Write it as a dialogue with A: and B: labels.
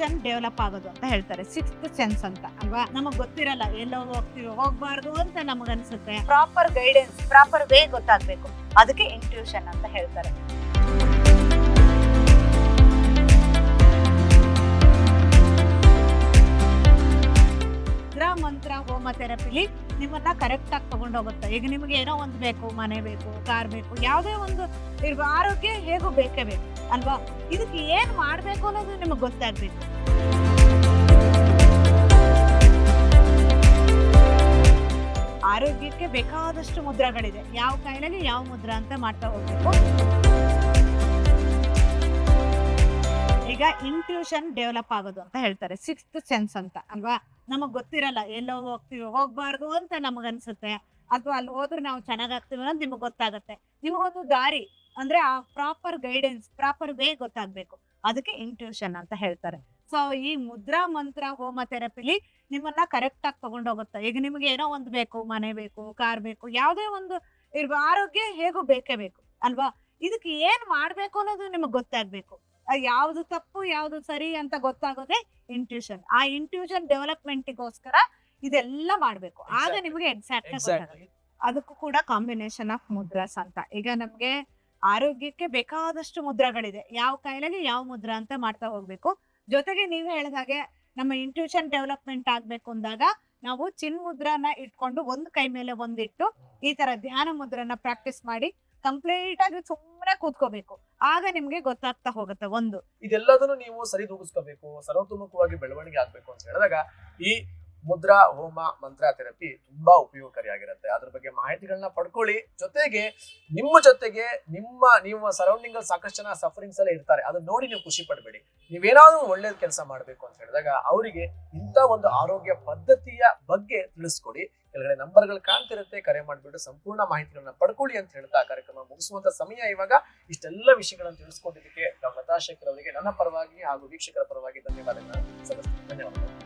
A: Intuition develop ಆಗೋದು ಅಂತ ಹೇಳ್ತಾರೆ. ಸಿಕ್ಸ್ತ್ ಸೆನ್ಸ್ ಅಂತ. ಅಲ್ವಾ? ನಮಗ್ ಗೊತ್ತಿರಲ್ಲ ಎಲ್ಲೋ ಹೋಗ್ತೀವಿ, ಹೋಗ್ಬಾರ್ದು ಅಂತ ನಮಗನ್ಸುತ್ತೆ. ಪ್ರಾಪರ್ ಗೈಡೆನ್ಸ್ ಪ್ರಾಪರ್ ವೇ ಗೊತ್ತಾಗ್ಬೇಕು. ಅದಕ್ಕೆ ಇಂಟ್ಯೂಷನ್ ಅಂತ ಹೇಳ್ತಾರೆ. ಥೆರಪಿಲಿ ನಿಮ್ಮನ್ನ ಕರೆಕ್ಟ್ ಆಗಿ ತಗೊಂಡೋಗುತ್ತೆ ಈಗ ನಿಮಗೆ ಏನೋ ಒಂದು ಬೇಕು, ಮನೆ ಬೇಕು, ಕಾರ್ ಬೇಕು, ಯಾವುದೇ ಒಂದು ಇರುವ ಆರೋಗ್ಯ ಹೇಗೂ ಬೇಕೇ ಬೇಕು, ಅಲ್ವಾ? ಇದಕ್ಕೆ ಏನು ಮಾಡಬೇಕು ಅನ್ನೋದು ನಿಮಗೆ ಗೊತ್ತಾಗಬೇಕು. ಆರೋಗ್ಯಕ್ಕೆ ಬೇಕಾದಷ್ಟು ಮುದ್ರಗಳಿದೆ. ಯಾವ ಕಾಯಿಲೆಗೆ ಯಾವ ಮುದ್ರ ಅಂತ ಮಾಡ್ತಾ ಹೋಗ್ಬೇಕು. ಈಗ ಇಂಟ್ಯೂಷನ್ ಡೆವಲಪ್ ಆಗೋದು ಅಂತ ಹೇಳ್ತಾರೆ. ಸಿಕ್ಸ್ತ್ ಸೆನ್ಸ್ ಅಂತ, ಅಲ್ವಾ? ನಮಗ್ ಗೊತ್ತಿರಲ್ಲ, ಎಲ್ಲೋ ಹೋಗ್ತೀವಿ, ಹೋಗ್ಬಾರ್ದು ಅಂತ ನಮಗ್ ಅನ್ಸುತ್ತೆ. ಅಥವಾ ಅಲ್ಲಿ ಹೋದ್ರೆ ನಾವು ಚೆನ್ನಾಗಾಗ್ತೀವಿ ಅನ್ನೋದು ನಿಮಗೆ ಗೊತ್ತಾಗುತ್ತೆ. ನಿಮಗೊಂದು ದಾರಿ, ಅಂದ್ರೆ ಆ ಪ್ರಾಪರ್ ಗೈಡೆನ್ಸ್ ಪ್ರಾಪರ್ ವೇ ಗೊತ್ತಾಗ್ಬೇಕು. ಅದಕ್ಕೆ ಇಂಟ್ಯೂಷನ್ ಅಂತ ಹೇಳ್ತಾರೆ. ಸೊ ಈ ಮುದ್ರಾ, ಮಂತ್ರ, ಹೋಮ ಥೆರಪಿಲಿ ನಿಮ್ಮನ್ನ ಕರೆಕ್ಟ್ ಆಗಿ ತಗೊಂಡೋಗುತ್ತೆ. ಈಗ ನಿಮ್ಗೆ ಏನೋ ಒಂದು ಬೇಕು, ಮನೆ ಬೇಕು, ಕಾರ್ ಬೇಕು, ಯಾವುದೇ ಒಂದು ಇರುವ ಆರೋಗ್ಯ ಹೇಗೂ ಬೇಕೇ ಬೇಕು, ಅಲ್ವಾ? ಇದಕ್ಕೆ ಏನ್ ಮಾಡ್ಬೇಕು ಅನ್ನೋದು ನಿಮಗೆ ಗೊತ್ತಾಗ್ಬೇಕು. ಯಾವ್ದು ತಪ್ಪು ಯಾವ್ದು ಸರಿ ಅಂತ ಗೊತ್ತಾಗೋದೇ ಇಂಟ್ಯೂಷನ್ ಆ ಇಂಟ್ಯೂಷನ್ ಡೆವಲಪ್ಮೆಂಟಿಗೋಸ್ಕರ ಇದೆಲ್ಲ ಮಾಡ್ಬೇಕು. ಆಗ. ನಿಮಗೆ ಎಕ್ಸಾಕ್ಟ್ ಅದಕ್ಕೂ ಕೂಡ ಕಾಂಬಿನೇಷನ್ ಆಫ್ ಮುದ್ರಾಸ್ ಅಂತ. ಈಗ ನಮ್ಗೆ ಆರೋಗ್ಯಕ್ಕೆ ಬೇಕಾದಷ್ಟು ಮುದ್ರಾಗಳಿದೆ. ಯಾವ ಕಾಯಿಲೆಗೆ ಯಾವ ಮುದ್ರ ಅಂತ ಮಾಡ್ತಾ ಹೋಗ್ಬೇಕು. ಜೊತೆಗೆ ನೀವು ಹೇಳಿದ ಹಾಗೆ ನಮ್ಮ ಇಂಟ್ಯೂಷನ್ ಡೆವಲಪ್ಮೆಂಟ್ ಆಗ್ಬೇಕು ಅಂದಾಗ ನಾವು ಚಿನ್ ಮುದ್ರಾನ ಇಟ್ಕೊಂಡು ಒಂದು ಕೈ ಮೇಲೆ ಒಂದಿಟ್ಟು ಈ ತರ ಧ್ಯಾನ ಮುದ್ರನ ಪ್ರಾಕ್ಟೀಸ್ ಮಾಡಿ ಕಂಪ್ಲೀಟ್ ಆಗಿ ಸುಮ್ಮನೆ ಕೂತ್ಕೋಬೇಕು. ಆಗ ನಿಮ್ಗೆ ಗೊತ್ತಾಗ್ತಾ ಹೋಗುತ್ತೆ ಒಂದು.
B: ಇದೆಲ್ಲದನ್ನು ನೀವು ಸರಿದೂಗಿಸ್ಕೋಬೇಕು ಸರ್ವತೋಮುಖವಾಗಿ ಬೆಳವಣಿಗೆ ಆಗ್ಬೇಕು ಅಂತ ಹೇಳಿದಾಗ ಈ ಮುದ್ರಾ, ಹೋಮ, ಮಂತ್ರ ಥೆರಪಿ ತುಂಬಾ ಉಪಯೋಗಕಾರಿಯಾಗಿರುತ್ತೆ. ಅದ್ರ ಬಗ್ಗೆ ಮಾಹಿತಿಗಳನ್ನ ಪಡ್ಕೊಳ್ಳಿ. ಜೊತೆಗೆ ನಿಮ್ಮ ಜೊತೆಗೆ ನಿಮ್ಮ ನಿಮ್ಮ ಸರೌಂಡಿಂಗ್ ಅಲ್ಲಿ ಸಾಕಷ್ಟು ಜನ ಸಫರಿಂಗ್ಸ್ ಎಲ್ಲ ಇರ್ತಾರೆ. ಅದನ್ನ ನೋಡಿ ನೀವು ಖುಷಿ ಪಡಬೇಡಿ. ನೀವೇನಾದ್ರೂ ಒಳ್ಳೇದ್ ಕೆಲಸ ಮಾಡಬೇಕು ಅಂತ ಹೇಳಿದಾಗ ಅವರಿಗೆ ಇಂಥ ಒಂದು ಆರೋಗ್ಯ ಪದ್ಧತಿಯ ಬಗ್ಗೆ ತಿಳಿಸ್ಕೊಡಿ. ಕೆಳಗಡೆ ನಂಬರ್ಗಳು ಕಾಣ್ತಿರುತ್ತೆ, ಕರೆ ಮಾಡಿಬಿಟ್ಟು ಸಂಪೂರ್ಣ ಮಾಹಿತಿಗಳನ್ನ ಪಡ್ಕೊಳ್ಳಿ ಅಂತ ಹೇಳ್ತಾ ಕಾರ್ಯಕ್ರಮ ಮುಗಿಸುವಂತ ಸಮಯ ಇವಾಗ. ಇಷ್ಟೆಲ್ಲ ವಿಷಯಗಳನ್ನು ತಿಳಿಸ್ಕೊಂಡಿದ್ದಕ್ಕೆ ಲತಾ ಶೇಖರ್ ಅವರಿಗೆ ನನ್ನ ಪರವಾಗಿ ಹಾಗೂ ವೀಕ್ಷಕರ ಪರವಾಗಿ ಧನ್ಯವಾದಗಳನ್ನು ಸಲ್ಲಿಸ್ತೀನಿ. ಧನ್ಯವಾದಗಳು.